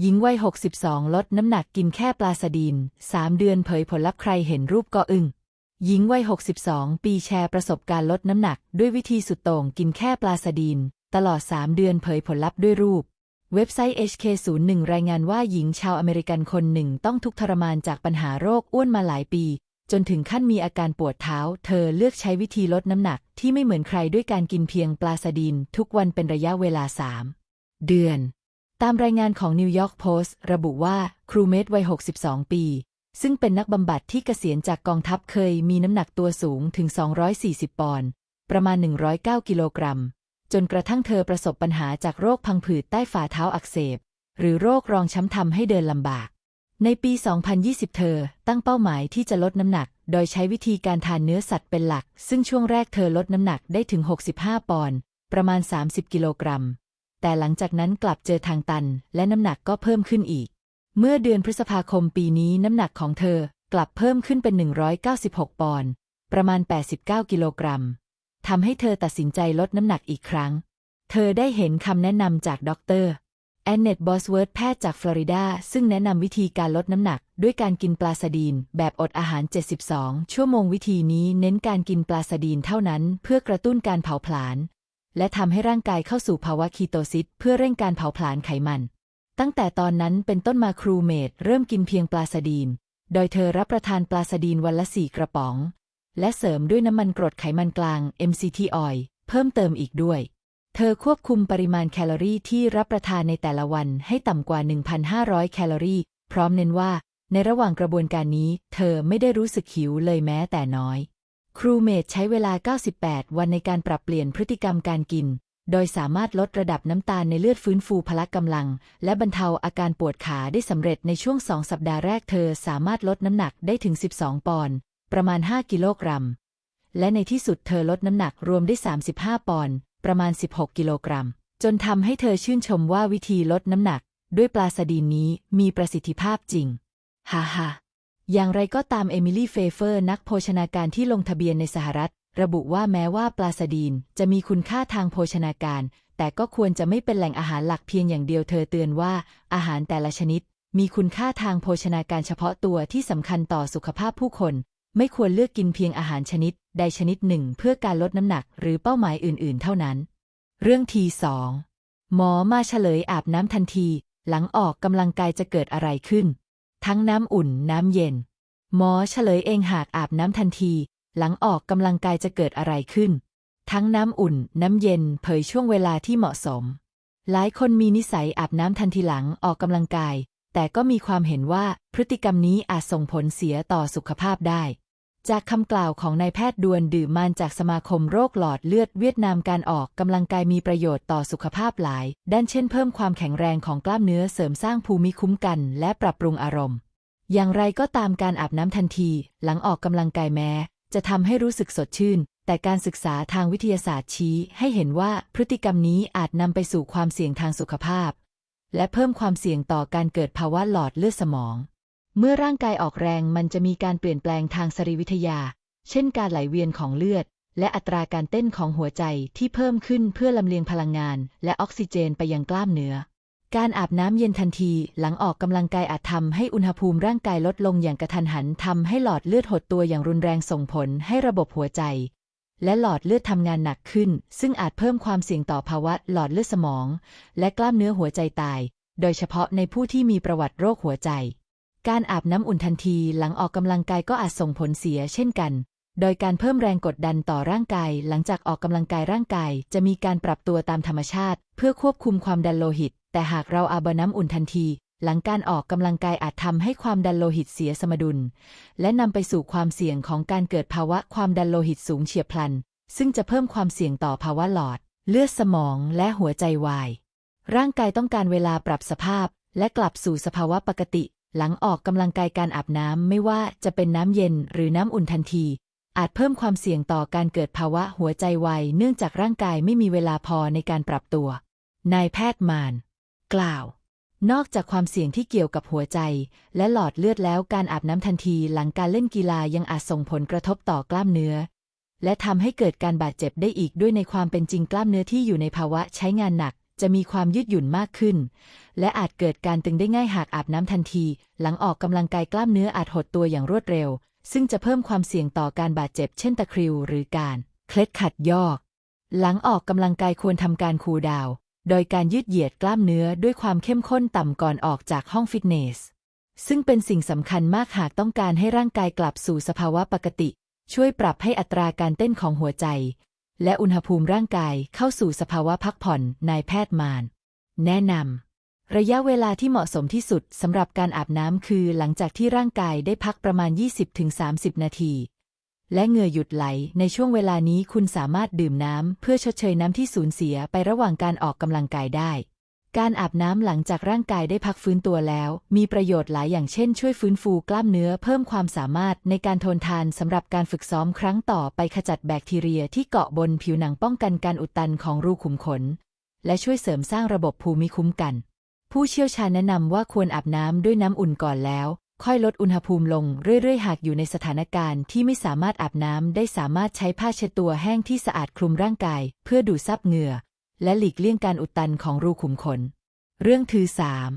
หญิงวัย 62 ลดน้ำหนักกินแค่ปลาสดีน3เดือนเผยผลลัพธ์ใครเห็นรูปก็อึ้ง หญิงวัย 62 ปีแชร์ประสบการณ์ลดน้ำหนัก ด้วยวิธีสุดโต่งกินแค่ปลาสดีนตลอด 3 เดือนเผยผลลัพธ์ด้วยรูป เว็บไซต์ HK01 รายงานว่าหญิงชาวอเมริกันคนหนึ่งต้องทุกข์ทรมานจากปัญหาโรคอ้วนมาหลายปี จนถึงขั้นมีอาการปวดเท้า เธอเลือกใช้วิธีลดน้ำหนักที่ไม่เหมือนใครด้วยการกินเพียงปลาสดีนทุกวันเป็นระยะเวลา 3 เดือน ตามรายงานของนิวยอร์กโพสต์ระบุว่าครูเมดวัย 62 ปี ซึ่งเป็นนักบำบัดที่เกษียณจากกองทัพเคยมีน้ำหนักตัวสูงถึง 240 ปอนด์ประมาณ 109 กิโลกรัม จนกระทั่งเธอประสบปัญหาจากโรคพังผืดใต้ฝ่าเท้าอักเสบ หรือโรครองช้ำทำให้เดินลำบาก ในปี 2020 เธอตั้งเป้าหมายที่จะลดน้ำหนัก โดยใช้วิธีการทานเนื้อสัตว์เป็นหลัก ซึ่งช่วงแรกเธอลดน้ำหนักได้ถึง 65 ปอนด์ประมาณ 30 กิโลกรัม แต่หลังจากนั้นกลับเจอทางตัน และน้ำหนักก็เพิ่มขึ้นอีก เมื่อเดือนพฤษภาคมปีนี้น้ำหนักของเธอกลับเพิ่มขึ้นเป็น 196 ปอนด์ประมาณ 89 กิโลกรัมทำให้เธอตัดสินใจลดน้ำหนักอีกครั้ง เธอได้เห็นคำแนะนำจากดรแอนเนตบอสเวิร์ธแพทย์จากฟลอริดา ซึ่งแนะนำวิธีการลดน้ำหนัก ด้วยการกินปลาสดีน แบบอดอาหาร 72 ชั่วโมงวิธีนี้เน้นการกินปลาสดีนเท่านั้น เพื่อกระตุ้นการเผาผลาญ และทำให้ร่างกายเข้าสู่ภาวะคีโตซิสเพื่อเร่งการเผาผลาญไขมัน ตั้งแต่ตอนนั้นเป็นต้นมาครูเมดเริ่มกินเพียงปลาสดีน โดยเธอรับประทานปลาสดีนวันละสี่กระป๋อง และเสริมด้วยน้ำมันกรดไขมันกลาง MCT oil เพิ่มเติมอีกด้วย เธอควบคุมปริมาณแคลอรี่ที่รับประทานในแต่ละวันให้ต่ำกว่า 1,500 แคลอรี่ พร้อมเน้นว่า ในระหว่างกระบวนการนี้ เธอไม่ได้รู้สึกหิวเลยแม้แต่น้อย ครูเมดใช้เวลา 98 วันในการปรับเปลี่ยนพฤติกรรมการกิน โดยสามารถลดระดับน้ำตาลในเลือดฟื้นฟูพละกำลัง และบรรเทาอาการปวดขาได้สำเร็จในช่วงสองสัปดาห์แรกเธอสามารถลดน้ำหนักได้ถึง 12 ปอนด์ ประมาณ 5 กิโลกรัม และในที่สุดเธอลดน้ำหนักรวมได้ 35 ปอนด์ ประมาณ 16 กิโลกรัม จนทำให้เธอชื่นชมว่าวิธีลดน้ำหนัก ด้วยปลาสดีนนี้มีประสิทธิภาพจริง ฮ่าฮ่า อย่างไรก็ตามเอมิลี่เฟเฟอร์นักโภชนาการที่ลงทะเบียนในสหรัฐ ระบุว่าแม้ว่าปลาสดีนจะมีคุณค่าทางโภชนาการ แต่ก็ควรจะไม่เป็นแหล่งอาหารหลักเพียงอย่างเดียวเธอเตือนว่าอาหารแต่ละชนิด มีคุณค่าทางโภชนาการเฉพาะตัวที่สำคัญต่อสุขภาพผู้คน ไม่ควรเลือกกินเพียงอาหารชนิด ใดชนิดหนึ่งเพื่อการลดน้ำหนักหรือเป้าหมายอื่น ๆ เท่านั้น เรื่องทีสองหมอมาเฉลยอาบน้ำทันที หลังออกกำลังกายจะเกิดอะไรขึ้น ทั้งน้ำอุ่นน้ำเย็น หมอเฉลยเองหากอาบน้ำทันที หลังออกกำลังกายจะเกิดอะไรขึ้น ทั้งน้ำอุ่นน้ำเย็นเผยช่วงเวลาที่เหมาะสม หลายคนมีนิสัยอาบน้ำทันทีหลังออกกำลังกาย แต่ก็มีความเห็นว่าพฤติกรรมนี้อาจส่งผลเสียต่อสุขภาพได้ จากคำกล่าวของนายแพทย์ดวนดื่มมานจากสมาคมโรคหลอดเลือดเวียดนามการออกกำลังกายมีประโยชน์ต่อสุขภาพหลาย ด้านเช่นเพิ่มความแข็งแรงของกล้ามเนื้อเสริมสร้างภูมิคุ้มกัน และปรับปรุงอารมณ์ อย่างไรก็ตามการอาบน้ำทันที หลังออกกำลังกายแม้ จะทำให้รู้สึกสดชื่น แต่การศึกษาทางวิทยาศาสตร์ชี้ ให้เห็นว่าพฤติกรรมนี้อาจนำไปสู่ความเสี่ยงทางสุขภาพ และเพิ่มความเสี่ยงต่อการเกิดภาวะหลอดเลือดสมอง เมื่อร่างกายออกแรงมันจะมีการเปลี่ยนแปลงทางสรีวิทยา เช่นการไหลเวียนของเลือด และอัตราการเต้นของหัวใจที่เพิ่มขึ้นเพื่อลำเลียงพลังงาน และออกซิเจนไปยังกล้ามเนื้อ การอาบน้ำเย็นทันทีหลังออกกำลังกายอาจทำให้อุณหภูมิร่างกายลดลงอย่างกระทันหันทำให้หลอดเลือดหดตัวอย่างรุนแรงส่งผลให้ระบบหัวใจ และหลอดเลือดทำงานหนักขึ้น ซึ่งอาจเพิ่มความเสี่ยงต่อภาวะหลอดเลือดสมอง และกล้ามเนื้อหัวใจตาย โดยเฉพาะในผู้ที่มีประวัติโรคหัวใจ การอาบน้ำอุ่นทันทีหลังออกกำลังกายก็อาจส่งผลเสียเช่นกัน โดยการเพิ่มแรงกดดันต่อร่างกาย หลังจากออกกำลังกายร่างกาย จะมีการปรับตัวตามธรรมชาติ เพื่อควบคุมความดันโลหิต แต่หากเราอาบน้ำอุ่นทันที หลังการออกกำลังกายอาจทำให้ความดันโลหิตเสียสมดุล และนำไปสู่ความเสี่ยงของการเกิดภาวะความดันโลหิตสูงเฉียบพลัน ซึ่งจะเพิ่มความเสี่ยงต่อภาวะหลอด เลือดสมองและหัวใจวาย ร่างกายต้องการเวลาปรับสภาพและกลับสู่สภาวะปกติ หลังออกกำลังกายการอาบน้ำไม่ว่าจะเป็นน้ำเย็นหรือน้ำอุ่นทันที อาจเพิ่มความเสี่ยงต่อการเกิดภาวะหัวใจวายเนื่องจากร่างกายไม่มีเวลาพอในการปรับตัวนายแพทย์มาน กล่าว นอกจากความเสี่ยงที่เกี่ยวกับหัวใจ และหลอดเลือดแล้วการอาบน้ำทันทีหลังการเล่นกีฬายังอาจส่งผลกระทบต่อกล้ามเนื้อ และทำให้เกิดการบาดเจ็บได้อีกด้วยในความเป็นจริงกล้ามเนื้อที่อยู่ในภาวะใช้งานหนัก จะมีความยืดหยุ่นมากขึ้น และอาจเกิดการตึงได้ง่ายหากอาบน้ำทันที หลังออกกำลังกายกล้ามเนื้ออาจหดตัวอย่างรวดเร็ว ซึ่งจะเพิ่มความเสี่ยงต่อการบาดเจ็บเช่นตะคริว หรือการเคล็ดขัดยอก หลังออกกำลังกายควรทำการคูลดาวน์โดยการยืดเหยียดกล้ามเนื้อด้วยความเข้มข้นต่ำก่อนออกจากห้องฟิตเนส ซึ่งเป็นสิ่งสำคัญมากหากต้องการให้ร่างกายกลับสู่สภาวะปกติ ช่วยปรับให้อัตราการเต้นของหัวใจ และอุณหภูมิร่างกายเข้าสู่สภาวะพักผ่อนนายแพทย์มาน แนะนำระยะเวลาที่เหมาะสมที่สุดสำหรับการอาบน้ำคือหลังจากที่ร่างกายได้พักประมาณ 20-30 นาที และเหงื่อหยุดไหลในช่วงเวลานี้คุณสามารถดื่มน้ำเพื่อชดเชยน้ำที่สูญเสียไประหว่างการออกกำลังกายได้ การอาบน้ำหลังจากร่างกายได้พักฟื้นตัวแล้ว มีประโยชน์หลายอย่างเช่นช่วยฟื้นฟูกล้ามเนื้อเพิ่มความสามารถในการทนทานสำหรับการฝึกซ้อมครั้งต่อไปขจัดแบคทีเรียที่เกาะบนผิวหนังป้องกันการอุดตันของรูขุมขน และช่วยเสริมสร้างระบบภูมิคุ้มกัน ผู้เชี่ยวชาญแนะนำว่าควรอาบน้ำด้วยน้ำอุ่นก่อนแล้ว ค่อยลดอุณหภูมิลงเรื่อยๆ หากอยู่ในสถานการณ์ที่ไม่สามารถอาบน้ำได้สามารถใช้ผ้าเช็ดตัวแห้งที่สะอาดคลุมร่างกาย เพื่อดูดซับเหงื่อ และหลีกเลี่ยงการอุดตันของรูขุมขน เรื่องที่สาม